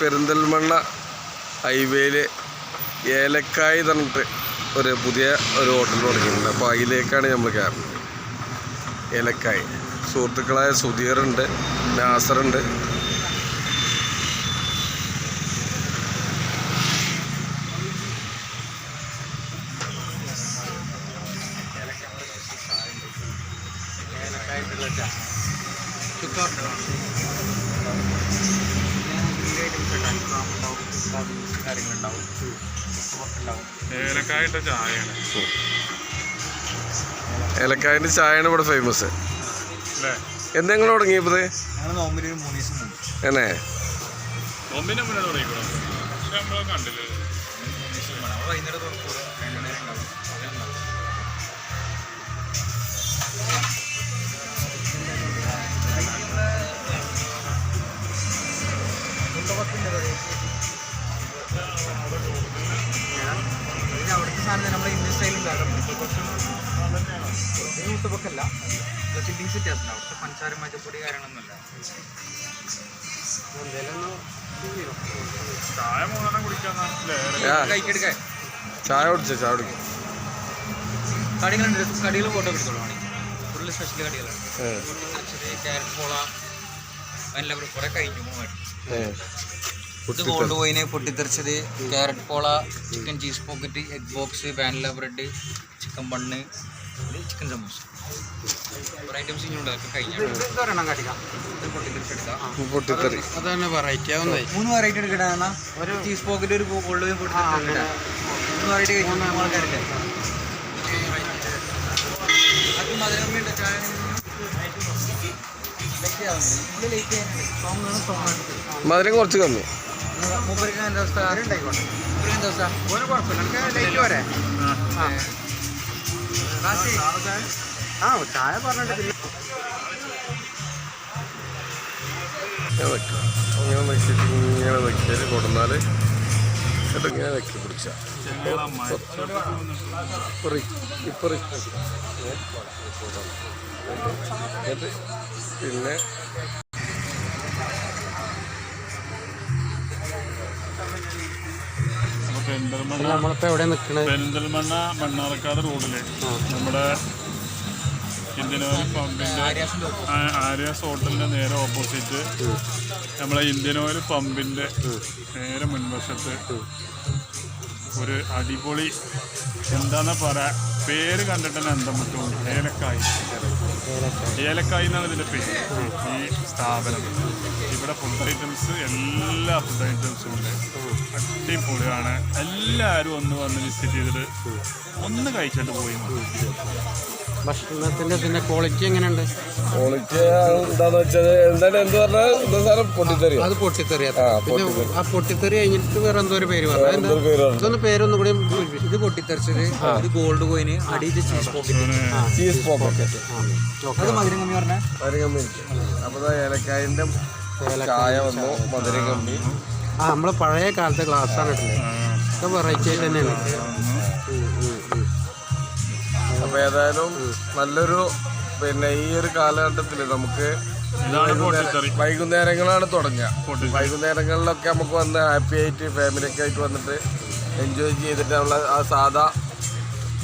പെരിന്തൽമണ്ണ ഹൈവേയിൽ ഏലക്കായ് തന്നിട്ട് ഒരു പുതിയ ഒരു ഹോട്ടൽ തുടങ്ങിയിട്ടുണ്ട്. അപ്പോൾ അതിലേക്കാണ് നമ്മൾ കയറുന്നത്. ഏലക്കായി. സുഹൃത്തുക്കളായ സുധീറുണ്ട് നാസറുണ്ട്. ഏലക്കായിട്ട് ചായയാണ് ഏലക്കായന്റെ ചായയാണ് ഇവിടെ ഫേമസ് അല്ലേ? എന്തെങ്കിലും തുടങ്ങിയപ്പോൾ ഞങ്ങൾ നോമ്പിന് ഒരു മൂന്ന് ദിവസം എന്നെ? നോമ്പിന് മുന്നേ പക്ഷെ കണ്ടില്ല? വൈകുന്നേരം തുറക്കൂല അവിടുത്തെ പഞ്ചാര കാര്യങ്ങളൊന്നുമില്ല. ചായ മൂന്നെണ്ണം കുടിക്കാൻ ചായ കുടിച്ചോ? ചായ കുടിക്കും. കടികളുണ്ട്. കടികൾ ഫോട്ടോ എടുത്തോളൂ ഫുള്ള് സ്പെഷ്യൽ കടികളാണ്. ക്യാരറ്റ് പോള എല്ലാം കുറെ കഴിഞ്ഞു പോകാൻ. ഇത് ഗോൾഡ് പോയിന് പൊട്ടിത്തെറിച്ചത് carrot pola chicken cheese pocket egg box vanilla bread chicken bun chicken samosa. മൂന്ന് വെറൈറ്റി എടുക്കണ ഒരു ചീസ് പോക്കറ്റ് ഒരു പൊട്ടിത്തെറിച്ചിട്ട് മൂന്ന് വെറൈറ്റി ആൾക്കാരില്ലേ. അത് മധുരം കുറച്ച് കമ്മി. മൂപ്പർക്ക് എന്താ അവസ്ഥ? മൂപ്പർക്ക് എന്താ അവസ്ഥ? ഒരു കുഴപ്പമില്ല. ലേറ്റ് വരെ കാശി ആ. ചായ പറഞ്ഞിട്ട് പിന്നെ ഇങ്ങനെ വെക്കുക ഇങ്ങനെ വെച്ചിട്ട് ഇങ്ങനെ വെക്കിയാൽ കൊടുന്നാൽ എന്നിട്ട് ഇങ്ങനെ വെക്കി പിടിച്ച. ഇപ്പറി ഇപ്പറി എന്നിട്ട് പിന്നെ പെരിന്തൽമണ്ണ. മണ്ണാർക്കാട് റോഡിൽ. നമ്മുടെ ഇന്ത്യൻ ഓയിൽ പമ്പിന്റെ ആര്യാസ് ഹോട്ടലിന്റെ നേരെ ഓപ്പോസിറ്റ് നമ്മളെ ഇന്ത്യൻ ഓയിൽ പമ്പിന്റെ നേരെ മുൻവശത്ത് ഒരു അടിപൊളി എന്താന്നാ പറയാ പേര് കണ്ടിട്ട് തന്നെ എന്താ വിട്ടു ഏലക്കായി. ഏലക്കായി. എന്നാണ് ഇതിന്റെ പേര്. ഈ സ്ഥാപനം. ഇവിടെ ഫുഡ് ഐറ്റംസ് എല്ലാ ഫുഡ് ഐറ്റംസും ഉണ്ട്. അടിപൊളിയാണ്. എല്ലാവരും ഒന്ന് വന്ന് വിസിറ്റ് ചെയ്തിട്ട് ഒന്ന് കഴിച്ചിട്ട് പോയി. ഭക്ഷണത്തിന്റെ പിന്നെ ക്വാളിറ്റി എങ്ങനെയുണ്ട്? ക്വാളിറ്റി എന്താന്ന് വെച്ചാൽ എന്താണ് എന്ത് പറഞ്ഞാൽ എന്താ സാധനം പൊട്ടിത്തെറി. അത് പൊട്ടിത്തെറിയ ആ, പിന്നെ ആ പൊട്ടിത്തെറി കഴിഞ്ഞിട്ട് വേറെ എന്തോ ഒരു പേര് പറഞ്ഞു. ഇതൊന്ന് പേരൊന്നും കൂടി ഇത് പൊട്ടിത്തെറിച്ചത് ഇത് ഗോൾഡ് കോയിന് അടിയിൽ ചീസ് പോക്കറ്റ് ചീസ് പോക്കറ്റ് അത് മധുരം കമ്മി പറഞ്ഞ? മധുരം കമ്മി അപ്പോൾ ഏലക്കായന്റെ ചായ വന്നു മധുരം കമ്മി ആ നമ്മളെ പഴയ കാലത്തെ ഗ്ലാസ്സാണ് വെറൈറ്റി ആയിട്ട് തന്നെയാണ്. അപ്പോൾ ഏതായാലും നല്ലൊരു പിന്നെ ഈ ഒരു കാലഘട്ടത്തിൽ നമുക്ക് വൈകുന്നേരങ്ങളാണ് തുടങ്ങുക. വൈകുന്നേരങ്ങളിലൊക്കെ നമുക്ക് വന്ന് ഹാപ്പി ആയിട്ട് ഫാമിലിയൊക്കെ ആയിട്ട് വന്നിട്ട് എൻജോയ് ചെയ്തിട്ട് നമ്മൾ ആ സാധാ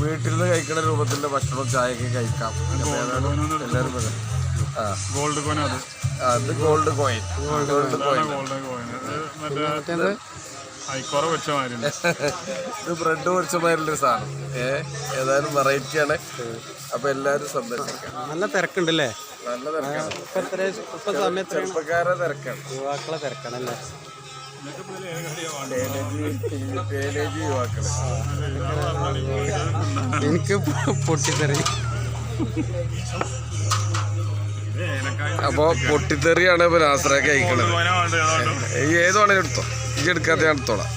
വീട്ടിൽ നിന്ന് കഴിക്കുന്ന രൂപത്തിലുള്ള ഭക്ഷണം ചായയൊക്കെ കഴിക്കാം. എല്ലാവരും വരാം. ആ. ഗോൾഡ് കോയിൻ അത്. അത് ഗോൾഡ് കോയിൻ ഗോൾഡ് കോയിൻ ഇത് ബ്രെഡ് പൊരിച്ച മാതിരിയുള്ള സാധനം. ഏ ഏതായാലും വെറൈറ്റിയാണ്. അപ്പൊ എല്ലാരും സന്ദർശിക്കാം. നല്ല തിരക്കുണ്ടല്ലേ? നല്ല തിരക്കാണ്. ചെറുപ്പക്കാരെ തിരക്കാണ്. യുവാക്കളെ തിരക്കാണല്ലേ? എനിക്ക് പൊട്ടിത്തെറി. അപ്പൊ പൊട്ടിത്തെറിയാണ് ഇപ്പൊ നാസറൊക്കെ കഴിക്കണത് ഈ ഏത് വേണേലും എടുത്തോ. ഞാൻ എടുത്തോളാം.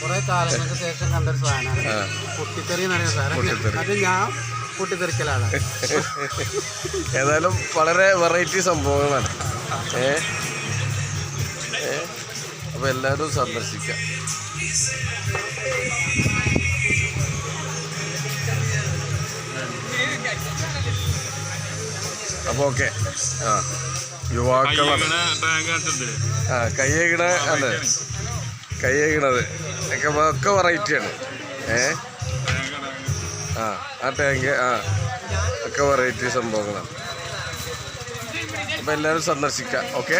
കുറെ കാലങ്ങൾക്ക് ശേഷം കണ്ടൊരു സാധനമാണ്. പൊട്ടിത്തെറി എന്ന് പറയുന്ന സാധനം. പൊട്ടിത്തെറി. അത് ഞാൻ പൊട്ടിത്തെറിക്കലാണ് ഏതായാലും വളരെ വെറൈറ്റി സംഭവങ്ങളാണ്. ഏ? അപ്പോൾ എല്ലാവരും സന്ദർശിക്കാം. അപ്പോൾ ഓക്കെ ആ. യുവാക്കളാണ് ആ കയ്യകിട അതെ. കയ്യേകിടത് ഒക്കെ ഒക്കെ വെറൈറ്റിയാണ്. ഏ? ആ ആ ടാങ്ക് ആ ഒക്കെ വെറൈറ്റി സംഭവങ്ങളാണ്. അപ്പം എല്ലാവരും സന്ദർശിക്കാം ഓക്കെ?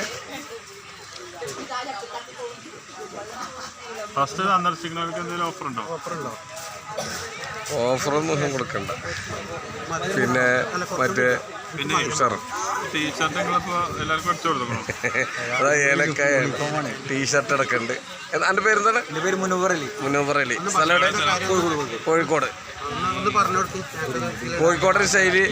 ഫസ്റ്റ് സന്ദർശിക്കുന്നവർക്ക് എന്തെങ്കിലും ഓഫർ ഉണ്ടോ ഓഫർ ഉണ്ടോ ഓഫറൊന്നും ഒന്നും കൊടുക്കണ്ട. പിന്നെ മറ്റേ പിന്നെ ഉഷാറ്. ടീഷർട്ട് നിങ്ങളിപ്പോ എല്ലാവർക്കും അടിച്ചു കൊടുക്കണം അതാ ഏലക്കായ. ടീഷർട്ട് അടക്കണ്ട് എന്റെ പേരെന്താണ്? എന്റെ പേര് മുനവറലി മുനവർ അലി. സ്ഥലം എവിടെ? കോഴിക്കോട്. കോഴിക്കോടൻ ശൈലി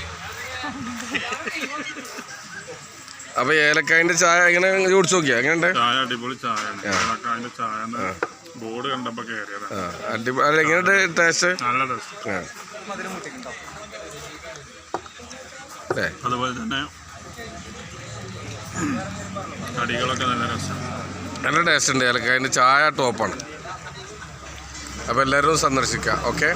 അപ്പൊ ഏലക്കായന്റെ ചായ എങ്ങനെ കുടിച്ചു നോക്കിയാ? എങ്ങനെയുണ്ട്? ചായ അടിപൊളി അതിന്റെ ചായ ബോർഡ് കണ്ടപ്പോ കയറിയതാ ആ അടിപൊളി അല്ല എങ്ങനെയുണ്ട് ടേസ്റ്റ് നല്ല ടേസ്റ്റ് ആ. അതുപോലെ തന്നെ കടികളൊക്കെ നല്ല നല്ല ടേസ്റ്റ് ഉണ്ട് ഏലക്കായന്റെ ചായ ടോപ്പാണ് അപ്പോൾ എല്ലാവരും സന്ദർശിക്കുക ഓക്കെ